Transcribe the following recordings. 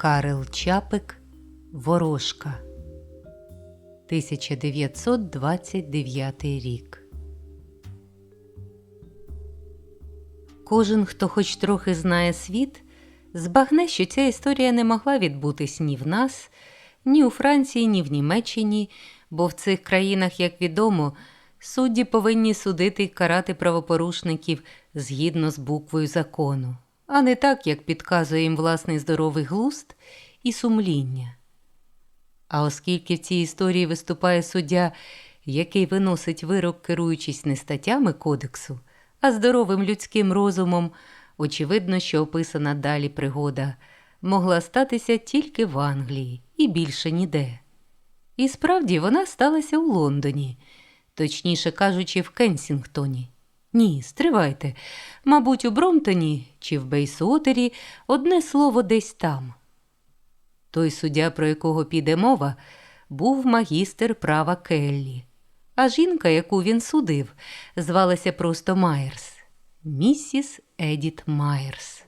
Карел Чапик Ворожка 1929 рік. Кожен, хто хоч трохи знає світ, збагне, що ця історія не могла відбутись ні в нас, ні у Франції, ні в Німеччині, бо в цих країнах, як відомо, судді повинні судити й карати правопорушників згідно з буквою закону, а не так, як підказує їм власний здоровий глуст і сумління. А оскільки в цій історії виступає суддя, який виносить вирок, керуючись не статтями кодексу, а здоровим людським розумом, очевидно, що описана далі пригода могла статися тільки в Англії і більше ніде. І справді вона сталася у Лондоні, точніше кажучи, в Кенсінгтоні. Ні, стривайте, мабуть, у Бромтоні чи в Бейсуотері одне слово десь там. Той суддя, про якого піде мова, був магістр права Келлі, а жінка, яку він судив, звалася просто Майерс, місіс Едіт Майерс.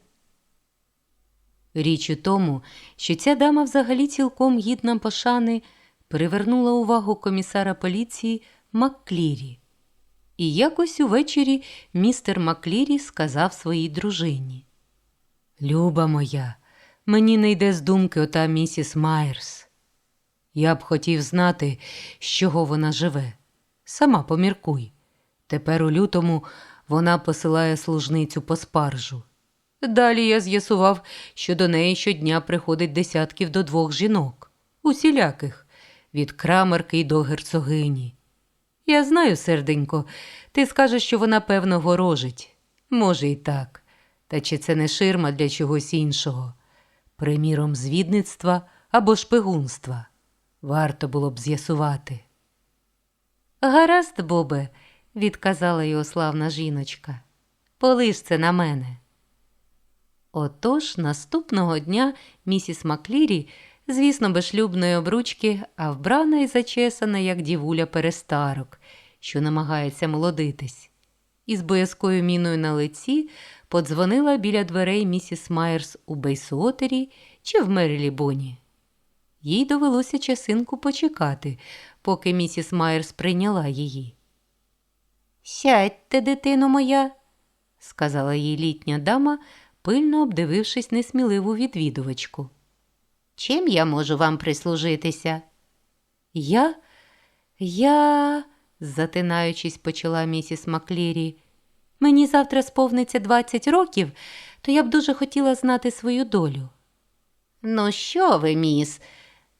Річ у тому, що ця дама взагалі цілком гідна пошани привернула увагу комісара поліції Макклірі. І якось увечері містер Маклірі сказав своїй дружині: Люба моя, мені не йде з думки ота місіс Майерс. Я б хотів знати, з чого вона живе. Сама поміркуй. Тепер у лютому вона посилає служницю по спаржу. Далі я з'ясував, що до неї щодня приходить десятків до двох жінок, усіляких, від крамарки й до герцогині. Я знаю, серденько, ти скажеш, що вона певно ворожить. Може, і так. Та чи це не ширма для чогось іншого? Приміром, звідництва або шпигунства. Варто було б з'ясувати. Гаразд, Бобе, відказала його славна жіночка. Полиш це на мене. Отож наступного дня місіс Маклірі, звісно, без шлюбної обручки, а вбрана і зачесана, як дівуля перестарок, що намагається молодитись, і з боязкою міною на лиці подзвонила біля дверей місіс Майерс у Бейсуотері чи в Мерілібоні. Їй довелося часинку почекати, поки місіс Майерс прийняла її. Сядьте, дитино моя, сказала їй літня дама, пильно обдивившись несміливу відвідувачку. Чим я можу вам прислужитися? Я, я, затинаючись, почала місіс Маклірі. Мені завтра сповниться 20 років, то я б дуже хотіла знати свою долю. Ну, що ви, міс?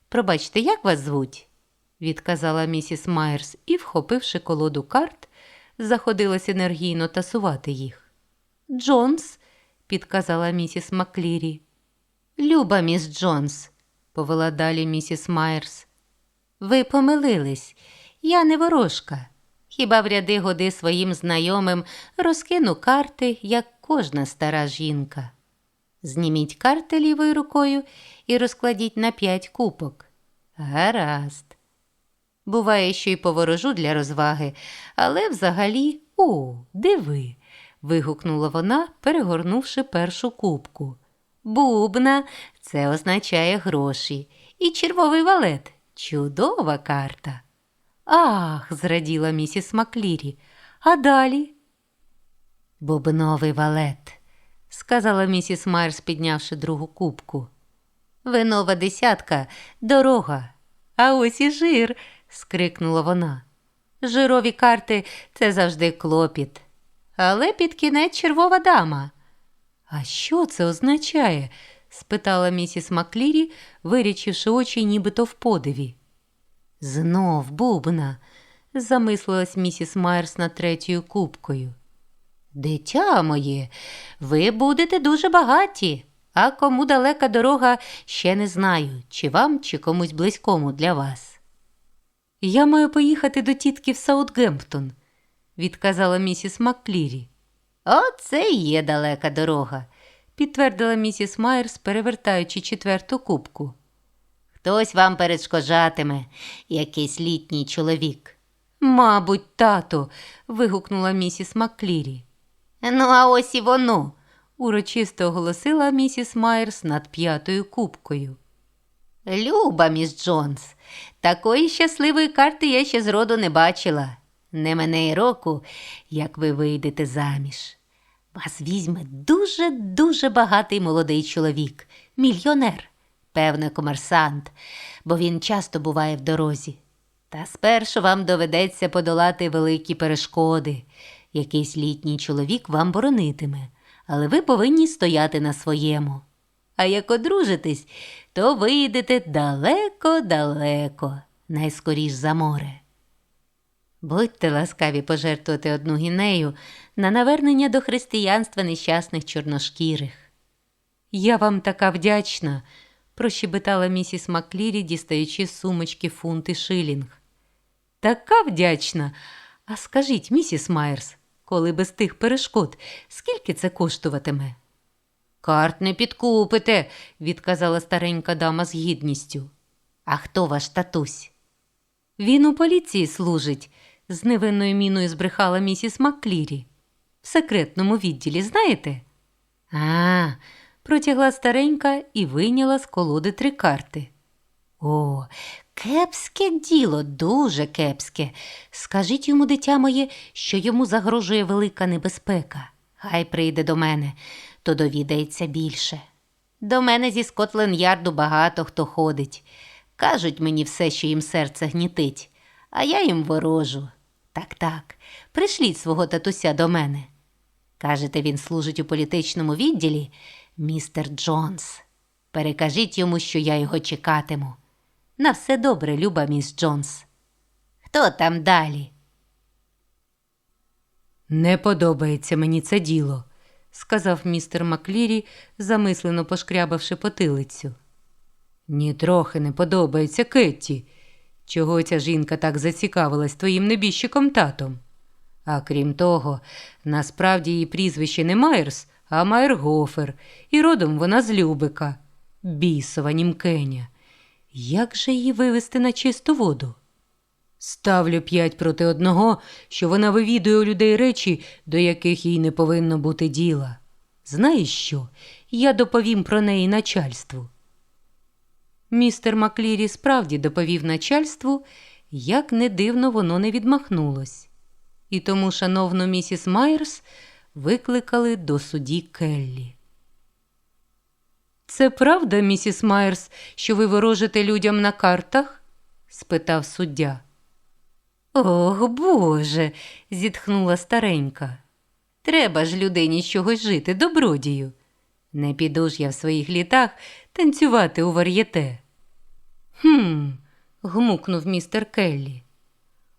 Пробачте, як вас звуть? відказала місіс Майерс і, вхопивши колоду карт, заходилась енергійно тасувати їх. Джонс, підказала місіс Маклірі. Люба міс Джонс, повела далі місіс Майерс. Ви помилились, я не ворожка. Хіба в ряди годи своїм знайомим розкину карти, як кожна стара жінка. Зніміть карти лівою рукою і розкладіть на п'ять купок. Гаразд. Буває, що й поворожу для розваги, але взагалі, о, диви. вигукнула вона, перегорнувши першу кубку. Бубна, це означає гроші. І червовий валет чудова карта. Ах, зраділа місіс Маклірі. А далі? Бубновий валет, сказала місіс Майерс, піднявши другу кубку. Винова десятка, дорога. А ось і жир, скрикнула вона. Жирові карти це завжди клопіт. Але під кінець червова дама. А що це означає? спитала місіс Маклірі, вирічивши очі нібито в подиві. Знов бубна, замислилась місіс Майерс над третьою кубкою. Дитя моє, ви будете дуже багаті, а кому далека дорога ще не знаю, чи вам, чи комусь близькому для вас. Я маю поїхати до тітки в Саутгемптон, відказала місіс Макклірі. Оце є далека дорога, підтвердила місіс Майерс, перевертаючи четверту кубку. Хтось вам перешкоджатиме, якийсь літній чоловік. Мабуть, тато. вигукнула місіс Макклірі. Ну, а ось і воно. урочисто оголосила місіс Майерс над п'ятою кубкою. Люба, міс Джонс, такої щасливої карти я ще зроду не бачила. Не мене й року, як ви вийдете заміж. Вас візьме дуже-дуже багатий молодий чоловік, мільйонер, певне, комерсант, бо він часто буває в дорозі. Та спершу вам доведеться подолати великі перешкоди. Якийсь літній чоловік вам боронитиме, але ви повинні стояти на своєму. А як одружитесь, то вийдете далеко-далеко, найскоріш за море. Будьте ласкаві пожертвувати одну гінею на навернення до християнства нещасних чорношкірих. Я вам така вдячна, прощебетала місіс Маклірі, дістаючи з сумочки фунт і шилінг. Така вдячна. А скажіть, місіс Майерс, коли без тих перешкод, скільки це коштуватиме? Карт не підкупите, відказала старенька дама з гідністю. А хто ваш татусь? Він у поліції служить, з невинною міною збрехала місіс Макклірі. В секретному відділі, знаєте? А, протягла старенька і вийняла з колоди три карти. О, кепське діло, дуже кепське. Скажіть йому, дитя моє, що йому загрожує велика небезпека. Хай прийде до мене, то довідається більше. До мене зі Скотленд-Ярду багато хто ходить. Кажуть мені все, що їм серце гнітить, а я їм ворожу. Так, так, пришліть свого татуся до мене. Кажете, він служить у політичному відділі, містер Джонс. Перекажіть йому, що я його чекатиму. На все добре, люба міс Джонс. Хто там далі? Не подобається мені це діло, сказав містер Маклірі, замислено пошкрябавши потилицю. Нітрохи не подобається Кетті. Чого ця жінка так зацікавилась твоїм небіжчиком татом? А крім того, насправді її прізвище не Майерс, а Майергофер, і родом вона з Любика, бісова німкеня. Як же її вивести на чисту воду? Ставлю п'ять проти одного, що вона вивідує у людей речі, до яких їй не повинно бути діла. Знаєш що? Я доповім про неї начальству. Містер Маклірі справді доповів начальству, як не дивно воно не відмахнулось. І тому, шановну місіс Майерс, викликали до судді Келлі. Це правда, місіс Майерс, що ви ворожите людям на картах? спитав суддя. Ох, Боже, зітхнула старенька. Треба ж людині з чогось жити, добродію. Не піду ж я в своїх літах танцювати у вар'єте. Хм, гмукнув містер Келлі.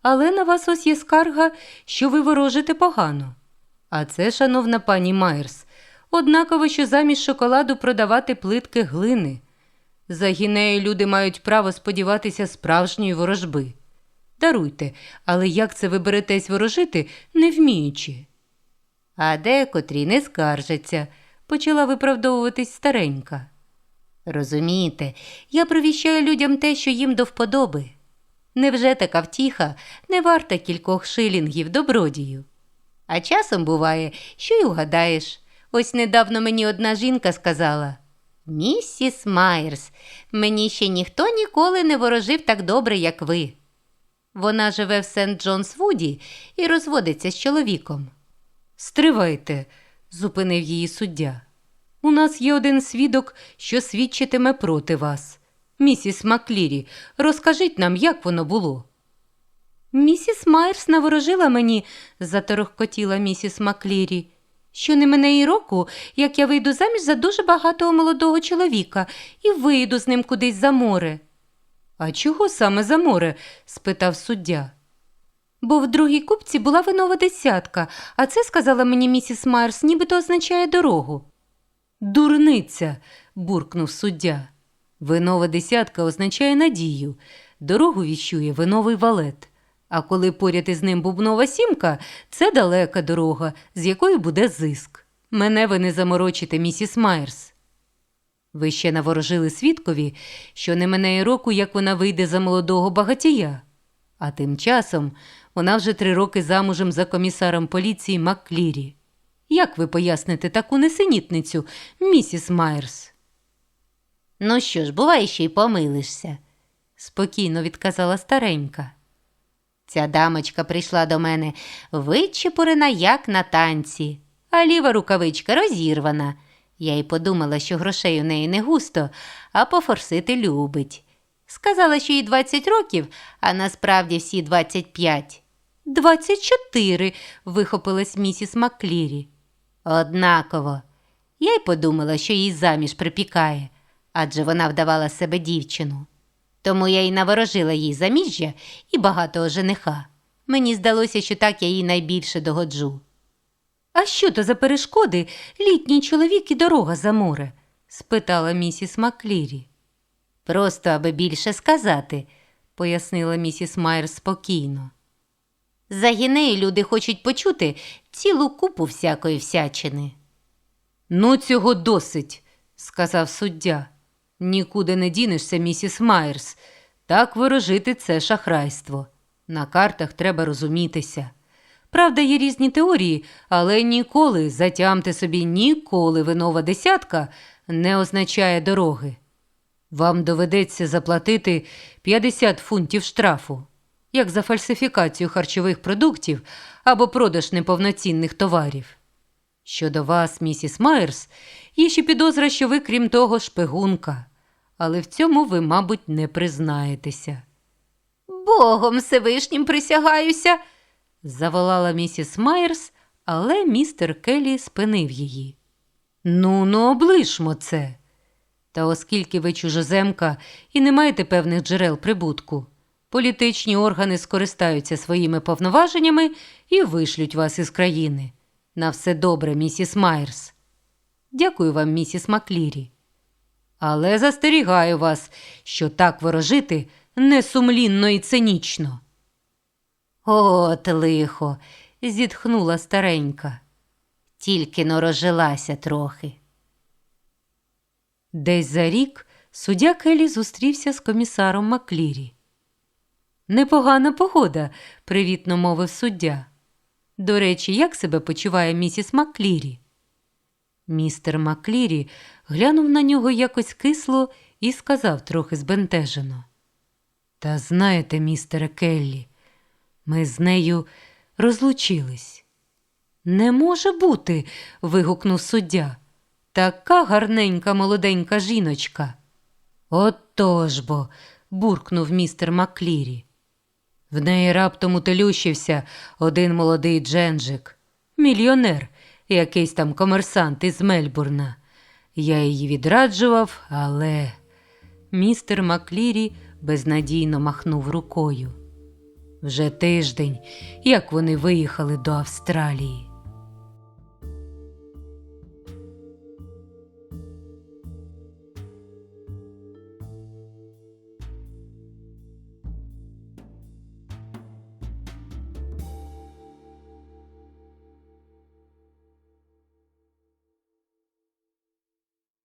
Але на вас ось є скарга, що ви ворожите погано. А це, шановна пані Майерс, однаково, що замість шоколаду продавати плитки глини. За гінею люди мають право сподіватися справжньої ворожби. Даруйте, але як це ви беретесь ворожити, не вміючи? А декотрі не скаржаться, почала виправдовуватись старенька. Розумієте, я провіщаю людям те, що їм до вподоби. Невже така втіха не варта кількох шилінгів добродію? А часом буває, що й угадаєш. Ось недавно мені одна жінка сказала Місіс Майерс, мені ще ніхто ніколи не ворожив так добре, як ви. Вона живе в Сент Джонс Вуді і розводиться з чоловіком. Стривайте, зупинив її суддя. У нас є один свідок, що свідчитиме проти вас. Місіс Маклірі, розкажіть нам, як воно було. Місіс Майерс наворожила мені, заторохкотіла місіс Маклірі, що не мене і року, як я вийду заміж за дуже багатого молодого чоловіка і вийду з ним кудись за море. А чого саме за море? спитав суддя. Бо в другій купці була винова десятка, а це сказала мені місіс Майерс, нібито означає дорогу. Дурниця, буркнув суддя. Винова десятка означає надію, дорогу віщує виновий валет. А коли поряд із ним бубнова сімка, це далека дорога, з якої буде зиск. Мене ви не заморочите, місіс Майерс. Ви ще наворожили свідкові, що не і року, як вона вийде за молодого багатія. А тим часом вона вже три роки замужем за комісаром поліції Макклірі. Як ви поясните таку несенітницю, місіс Майерс? Ну що ж, буває, що й помилишся, спокійно відказала старенька. Ця дамочка прийшла до мене вичепурена, як на танці, а ліва рукавичка розірвана. Я й подумала, що грошей у неї не густо, а пофорсити любить. Сказала, що їй 20 років, а насправді всі 25. «Двадцять чотири», – вихопилась місіс Маклірі. Однаково. Я й подумала, що їй заміж припікає, адже вона вдавала себе дівчину. Тому я й наворожила їй заміжжя і багатого жениха. Мені здалося, що так я їй найбільше догоджу. А що то за перешкоди літній чоловік і дорога за море? спитала місіс Маклірі. Просто аби більше сказати, пояснила місіс Майер спокійно. За гінею люди хочуть почути цілу купу всякої всячини. Ну, цього досить, сказав суддя. Нікуди не дінешся, місіс Майерс. Так ворожити це шахрайство. На картах треба розумітися. Правда, є різні теорії, але ніколи, затямте собі, ніколи винова десятка не означає дороги. Вам доведеться заплатити 50 фунтів штрафу, як за фальсифікацію харчових продуктів або продаж неповноцінних товарів. Щодо вас, місіс Майерс, є ще підозра, що ви, крім того, шпигунка, але в цьому ви, мабуть, не признаєтеся. Богом Всевишнім присягаюся, заволала місіс Майерс, але містер Келлі спинив її. Ну, ну, облишмо це. Та оскільки ви чужоземка і не маєте певних джерел прибутку, політичні органи скористаються своїми повноваженнями і вишлють вас із країни. На все добре, місіс Майерс. Дякую вам, місіс Маклірі. Але застерігаю вас, що так ворожити несумлінно і цинічно. От лихо, зітхнула старенька. Тільки но розжилася трохи. Десь за рік суддя Келі зустрівся з комісаром Маклірі. Непогана погода, привітно мовив суддя. До речі, як себе почуває місіс Маклірі? Містер Маклірі глянув на нього якось кисло і сказав трохи збентежено. Та знаєте, містере Келлі, ми з нею розлучились. Не може бути. вигукнув суддя. Така гарненька молоденька жіночка. Отож бо, буркнув містер Маклірі. В неї раптом утелющився один молодий дженджик, мільйонер, якийсь там комерсант із Мельбурна. Я її відраджував, але містер Маклірі безнадійно махнув рукою. Вже тиждень, як вони виїхали до Австралії.